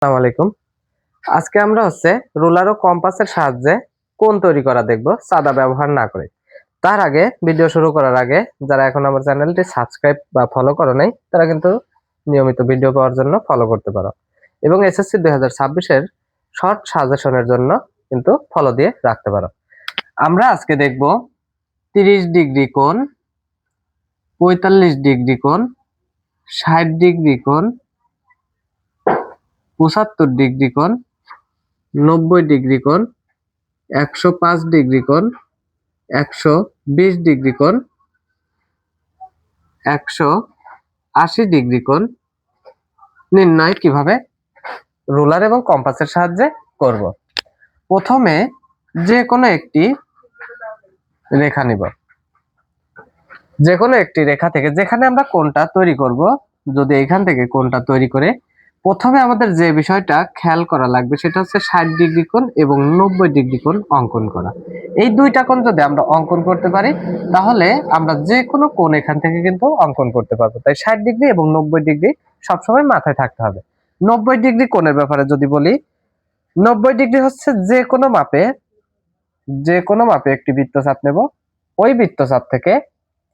আসসালামু আলাইকুম। আজকে আমরা হচ্ছে রুলার ও কম্পাসের সাহায্যে কোন তৈরি করা দেখব, সাদা ব্যবহার না করে। তার আগে ভিডিও শুরু করার আগে, যারা এখন আমার চ্যানেলটি সাবস্ক্রাইব বা ফলো করো নাই, তারা কিন্তু নিয়মিত ভিডিও পাওয়ার জন্য ফলো করতে পারো। এবং এসএসসি দুই হাজার ছাব্বিশের শর্ট সাজেশনের জন্য কিন্তু ফলো দিয়ে রাখতে পারো। আমরা আজকে দেখব তিরিশ ডিগ্রি কোণ, পঁয়তাল্লিশ ডিগ্রি কোণ, ষাট ডিগ্রি কোণ পঁচাত্তর ডিগ্রি কোণ, নব্বই ডিগ্রি কোণ, একশো পাঁচ ডিগ্রি কোণ, একশো বিশ ডিগ্রি কোণ, একশো আশি ডিগ্রি কোণ নির্ণয় কীভাবে রুলার এবং কম্পাসের সাহায্যে করব? প্রথমে যে কোনো একটি রেখা নিব। যে কোনো একটি রেখা থেকে যেখানে আমরা কোনটা তৈরি করব, যদি এখান থেকে কোনটা তৈরি করে প্রথমে আমাদের যে বিষয়টা খেয়াল করা লাগবে সেটা হচ্ছে ষাট ডিগ্রি কোণ এবং নব্বই ডিগ্রি কোণ অঙ্কন করা। এই দুইটা কোণ যদি আমরা অঙ্কন করতে পারি, তাহলে আমরা যে কোনো কোণ এখান থেকে কিন্তু অঙ্কন করতে পারব। তাই ষাট ডিগ্রি এবং নব্বই ডিগ্রি সবসময় মাথায় থাকতে হবে। নব্বই ডিগ্রি কোণের ব্যাপারে যদি বলি, নব্বই ডিগ্রি হচ্ছে যে কোনো মাপে যে কোনো মাপে একটি বৃত্তচাপ নেব। ওই বৃত্তচাপ থেকে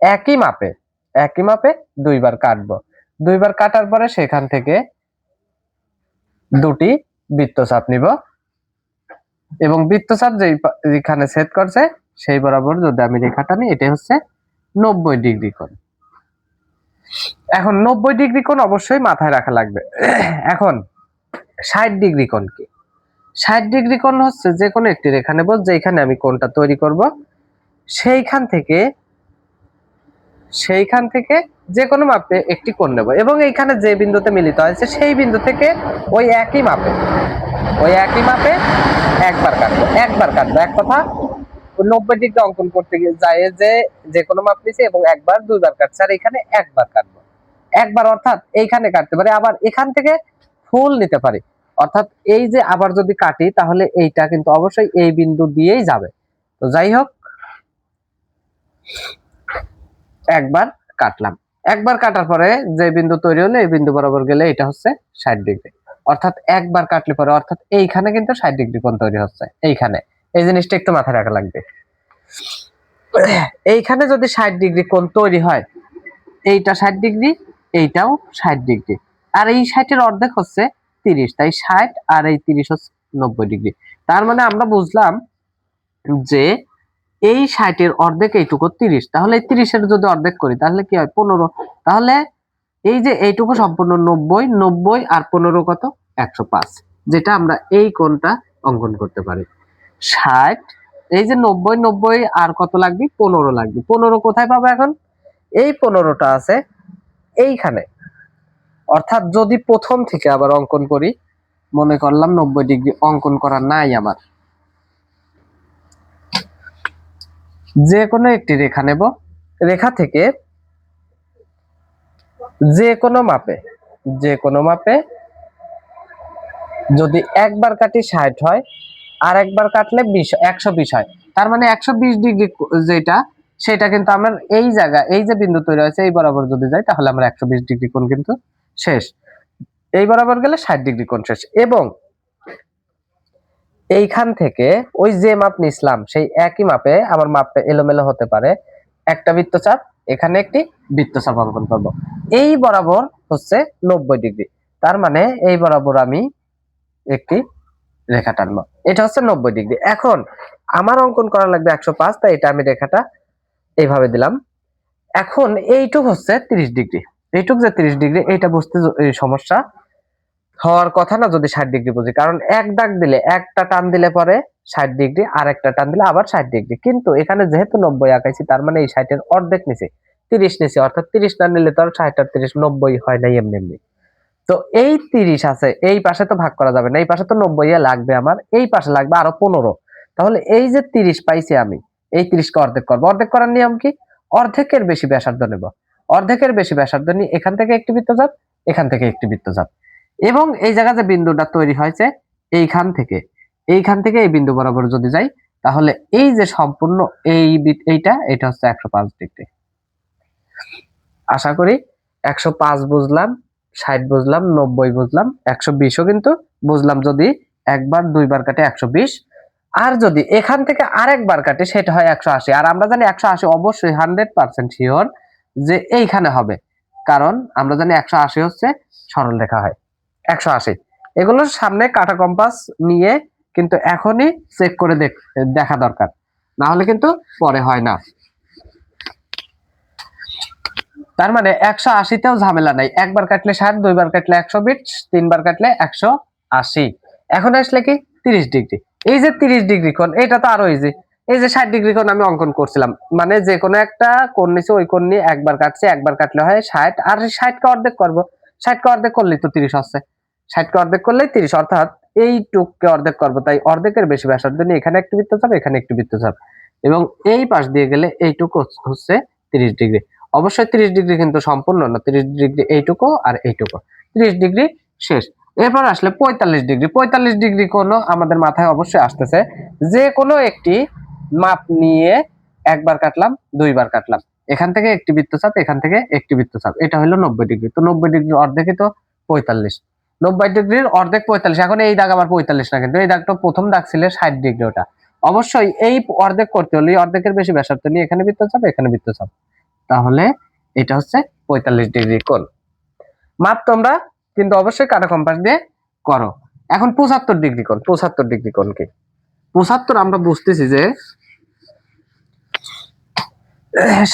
একই মাপে একই মাপে দুইবার কাটবো। দুইবার কাটার পরে সেখান থেকে দুটি বৃত্তচাপ নিব। এবং বৃত্তচাপ যেখানে ছেদ করছে, সেই বরাবর যদি আমি রেখাটা নিই এটা হচ্ছে নব্বই ডিগ্রি কোণ। এখন নব্বই ডিগ্রি কোণ অবশ্যই মাথায় রাখা লাগবে। এখন ষাট ডিগ্রি কোণ কি? ষাট ডিগ্রি কোণ হচ্ছে যে কোনো একটি রেখা নেব যেখানে আমি কোণটা তৈরি করব। সেইখান থেকে সেইখান থেকে যে কোনো মাপে একটি কোণ নেব। এবং এইখানে যে বিন্দুতে মিলিত হয়েছে, সেই বিন্দু থেকে ওই একই মাপে, ওই একই মাপে একবার কাটবো একবার কাটবো। এক কথা, নব্বই ডিগ্রি অঙ্কন করতে গিয়ে যায় যে যে কোনো মাপ নিছে এবং একবার, দুইবার কাটছে, আর এখানে একবার কাটবো। একবার অর্থাৎ এইখানে কাটতে পারি, আবার এখান থেকে ফুল নিতে পারি। অর্থাৎ এই যে আবার যদি কাটি, তাহলে এইটা কিন্তু অবশ্যই এই বিন্দু দিয়েই যাবে। তো যাই হোক। একবার কাটলাম। একবার কাটার পরে যে বিন্দু তৈরি হলো, এই বিন্দু বরাবর গেলে এটা হচ্ছে ষাট ডিগ্রি। অর্থাৎ একবার কাটলে পরে, অর্থাৎ এইখানে কিন্তু ষাট ডিগ্রি কোণ তৈরি হচ্ছে, এইখানে। এই জিনিসটা একটু মাথায় রাখা লাগবে। এইখানে যদি ষাট ডিগ্রি কোণ তৈরি হয়, এইটা ষাট ডিগ্রি, এইটাও ষাট ডিগ্রি। আর এই ষাটের অর্ধেক হচ্ছে তিরিশ, তাই ষাট আর এই তিরিশ হচ্ছে নব্বই ডিগ্রি। তার মানে আমরা বুঝলাম যে এই ষাটের অর্ধেক এইটুকু তিরিশ। তাহলে তিরিশের যদি অর্ধেক করি, তাহলে কি হয়? পনেরো। তাহলে এই যে এইটুকু সম্পূর্ণ নব্বই নব্বই আর পনেরো কত? একশো পাঁচ। যেটা আমরা এই কোণটা অঙ্কন করতে পারি। ষাট, এই যে নব্বই নব্বই আর কত লাগবে? পনেরো লাগবে। পনেরো কোথায় পাবো এখন? এই পনেরোটা আছে এইখানে। অর্থাৎ যদি প্রথম থেকে আবার অঙ্কন করি, মনে করলাম নব্বই ডিগ্রি অঙ্কন করা নাই আমার। যে কোনো একটি রেখা নেব। রেখা থেকে যে কোনো মাপে যে কোনো মাপে যদি একবার কাটি ষাট হয়, আর একবার কাটলে বিশ, একশো বিশ হয়। তার মানে একশো বিশ ডিগ্রি যেটা, সেটা কিন্তু আমার এই জায়গা, এই যে বিন্দু তৈরি হয়েছে, এই বরাবর যদি যাই, তাহলে আমরা একশো বিশ ডিগ্রি কোণ কিন্তু শেষ। এই বরাবর গেলে ষাট ডিগ্রি কোণ শেষ। এবং এইখান থেকে ওই যে মাপ নিছিলাম, সেই একই মাপে আমার মাপটা এলোমেলো হতে পারে। একটা বৃত্তচাপ, এখানে একটি বৃত্তচাপ অঙ্কন করব। এই বরাবর হচ্ছে নব্বই ডিগ্রি। তার মানে এই বরাবর আমি একটি রেখা টানবো। এটা হচ্ছে নব্বই ডিগ্রি। এখন আমার অঙ্কন করা লাগবে একশো পাঁচ, তাই এটা আমি রেখাটা এইভাবে দিলাম। এখন এইটুক হচ্ছে তিরিশ ডিগ্রি। এইটুক যে তিরিশ ডিগ্রি, এইটা বুঝতে সমস্যা হওয়ার কথা না যদি ষাট ডিগ্রি বুঝি। কারণ এক দাগ দিলে একটা টান দিলে পরে ষাট ডিগ্রি আর একটা টান দিলে আবার ষাট ডিগ্রি কিন্তু এখানে যেহেতু নব্বই আঁকাইছি, তার মানে এই ষাটের অর্ধেক নিচে তিরিশ নিচে অর্থাৎ তিরিশ না নিলে তো আর ষাট আর তিরিশ নব্বই হয় না এমনি এমনি। তো এই তিরিশ আছে, এই পাশে তো ভাগ করা যাবে না, এই পাশে তো নব্বই লাগবে আমার, এই পাশে লাগবে আরও পনেরো। তাহলে এই যে তিরিশ পাইছি আমি, এই তিরিশকে অর্ধেক করব। অর্ধেক করার নিয়ম কি? অর্ধেকের বেশি ব্যাসার্ধ নেব। অর্ধেকের বেশি ব্যাসার্ধ নিয়ে এখান থেকে একটি বৃত্তচাপ এখান থেকে একটি বৃত্তচাপ এবং এই জায়গা যে বিন্দুটা তৈরি হয়েছে, এইখান থেকে এইখান থেকে এই বিন্দু বরাবর যদি যাই, তাহলে এই যে সম্পূর্ণ এই এইটা, এটা হচ্ছে একশো পাঁচ ডিগ্রি। আশা করি একশো পাঁচ বুঝলাম, ষাট বুঝলাম, নব্বই বুঝলাম, একশো বিশও কিন্তু বুঝলাম যদি একবার, দুইবার কাটে একশো বিশ। আর যদি এখান থেকে আরেকবার কাটে, সেটা হয় একশো আশি। আর আমরা জানি একশো আশি অবশ্যই হান্ড্রেড পার্সেন্ট শিওর যে এইখানে হবে। কারণ আমরা জানি একশো আশি হচ্ছে সরল রেখা হয়। একশো আশি। এগুলোর সামনে কাটা কম্পাস নিয়ে কিন্তু এখনই চেক করে দেখ- দরকার। না হলে কিন্তু পরে হয় না। তার মানে একশো আশিতেও ঝামেলা নাই। একবার কাটলে ষাট, দুইবার কাটলে একশো বিশ, তিনবার কাটলে একশো আশি। এখন আসলে কি? তিরিশ ডিগ্রি। এই যে তিরিশ ডিগ্রি কোণ, এটা তো আরও ইজি এই যে ষাট ডিগ্রি কোণ আমি অঙ্কন করছিলাম। মানে যে কোনো একটা কোণ নিচে ওই কোণ নিয়ে একবার কাটছে, একবার কাটলে হয় ষাট। আর ষাটকে অর্ধেক করব। ষাটকে অর্ধেক করলেই তো তিরিশ হচ্ছে ষাটকে অর্ধেক করলেই তিরিশ, অর্থাৎ এই টুককে অর্ধেক করব, তাই অর্ধেকের বেশি ব্যাসার্ধ নিয়ে এখানে একটি বৃত্তচাপ, এখানে একটি বৃত্তচাপ। এবং এই পাশ দিয়ে গেলে এইটুকু হচ্ছে তিরিশ ডিগ্রি। অবশ্যই তিরিশ ডিগ্রি কিন্তু সম্পূর্ণ না, তিরিশ ডিগ্রি এইটুকু আর এইটুকু। তিরিশ ডিগ্রি শেষ। এরপর আসলে পঁয়তাল্লিশ ডিগ্রি। পঁয়তাল্লিশ ডিগ্রি কোনো আমাদের মাথায় অবশ্যই আসতেছে। যে কোনো একটি মাপ নিয়ে একবার কাটলাম, দুইবার কাটলাম। এখান থেকে একটি বৃত্তচাপ, এখান থেকে একটি বৃত্তচাপ। এটা হলো নব্বই ডিগ্রি। তো নব্বই ডিগ্রির অর্ধেকই তো পঁয়তাল্লিশ। নব্বই ডিগ্রির অর্ধেক পঁয়তাল্লিশ। এখন এই দাগ আবার পঁয়তাল্লিশ না কিন্তু এই দাগটা প্রথম দাগ ছিল ষাট ডিগ্রি ওটা। অবশ্যই এই অর্ধেক করতে হলে অর্ধেকের বেশি ব্যাসার্ধ নিয়ে এখানে বৃত্তচাপ এখানে বৃত্তচাপ। তাহলে এটা হচ্ছে পঁয়তাল্লিশ ডিগ্রি কোণ। মাপ তোমরা কিন্তু অবশ্যই কাটা কম্পাস দিয়ে করো। এখন পঁচাত্তর ডিগ্রি কোণ। পঁচাত্তর ডিগ্রি কোণ কি পঁচাত্তর আমরা বুঝতেছি যে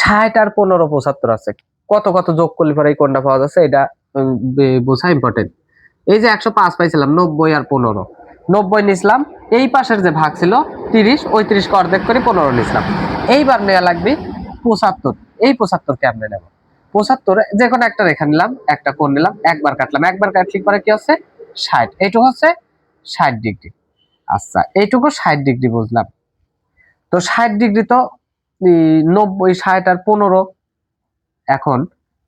ষাট আর পনেরো পঁচাত্তর আছে। কত কত যোগ করলে পরে এই কোণটা পাওয়া যাচ্ছে, এটা বোঝা ইম্পর্টেন্ট এই যে একশো পাঁচ পাইছিলাম, নব্বই আর পনেরো। নব্বই নিছিলাম, এই পাশের যে ভাগ ছিল, তিরিশ ওই তিরিশকে অর্ধেক করে পনেরো নিছিলাম। এইবার নেওয়া লাগবে পঁচাত্তর। এই পঁচাত্তর কেমনে নেব? পঁচাত্তর, যে কোনো একটা রেখা নিলাম, একটা কোণ নিলাম, একবার কাটলাম। একবার কাটলে পরে কি হচ্ছে? ষাট। এইটুকু হচ্ছে ষাট ডিগ্রি। আচ্ছা এইটুকু ষাট ডিগ্রি বুঝলাম। তো ষাট ডিগ্রি তো নব্বই, ষাট আর পনেরো। এখন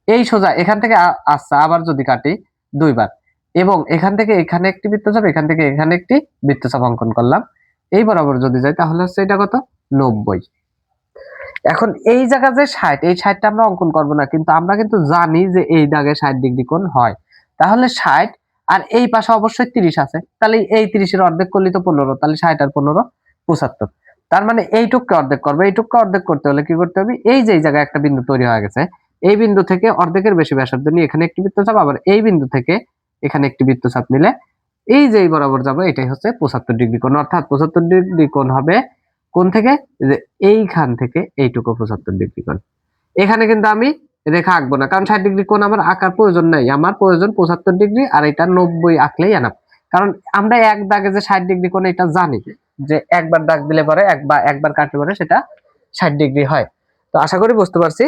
এই সোজা, এখান থেকে আচ্ছা আবার যদি কাটি দুইবার। এবং এখান থেকে এখানে একটি বৃত্তচাপ, এখান থেকে এখানে একটি বৃত্তচাপ অঙ্কন করলাম। এই বরাবর যদি যাই, তাহলে হচ্ছে এটা কত? নব্বই। এখন এই জায়গা যে ষাট, এই ষাটটা আমরা অঙ্কন করব না, কিন্তু আমরা কিন্তু জানি যে এই দাগে ষাট ডিগ্রি কোণ হয়। তাহলে ষাট, আর এই পাশে অবশ্যই তিরিশ আছে। তাহলে এই তিরিশের অর্ধেক করলে তো পনেরো, তাহলে ষাট আর পনেরো পঁচাত্তর। তার মানে এইটুককে অর্ধেক করব, এইটুককে অর্ধেক করতে হলে কি করতে হবে? এই যে জায়গায় একটা বিন্দু তৈরি হয়ে গেছে, এই বিন্দু থেকে অর্ধেকের বেশি ব্যাসার্ধ নিয়ে এখানে একটি বৃত্তচাপ, আবার এই বিন্দু থেকে এখানে একটি বৃত্তচাপ নিলে এই যে বরাবর যাব, এটাই হচ্ছে পঁচাত্তর ডিগ্রি কোণ। অর্থাৎ পঁচাত্তর ডিগ্রি কোণ হবে কোন থেকে? যে এইখান থেকে এইটুকু পঁচাত্তর ডিগ্রি কোণ। এখানে কিন্তু আমি রেখা আঁকবো না, কারণ ষাট ডিগ্রি কোণ আমার আঁকার প্রয়োজন নেই। আমার প্রয়োজন পঁচাত্তর ডিগ্রি আর এটা নব্বই আঁকলেই আনাপ কারণ আমরা এক দাগে যে ষাট ডিগ্রি কোণ এটা জানি যে একবার দাগ দিলে পরে, একবার একবার কাটলে পরে সেটা ষাট ডিগ্রি হয়। তো আশা করি বুঝতে পারছি।